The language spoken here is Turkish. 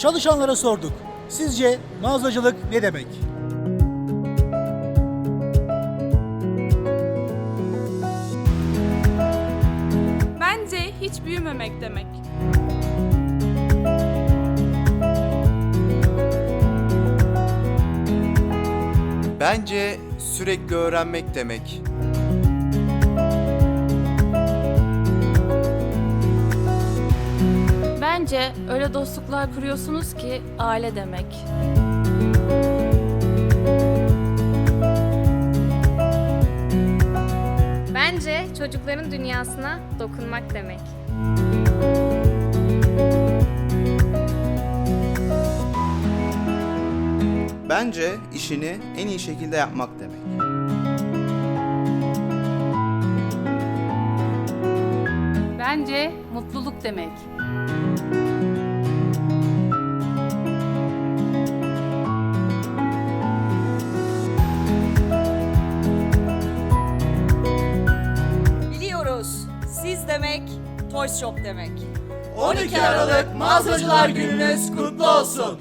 Çalışanlara sorduk. Sizce mağazacılık ne demek? Bence hiç büyümemek demek. Bence sürekli öğrenmek demek. Bence öyle dostluklar kuruyorsunuz ki aile demek. Bence çocukların dünyasına dokunmak demek. Bence işini en iyi şekilde yapmak demek. Bence mutluluk demek. Demek Toys Shop demek. 12 Aralık Mağazacılar Gününüz kutlu olsun.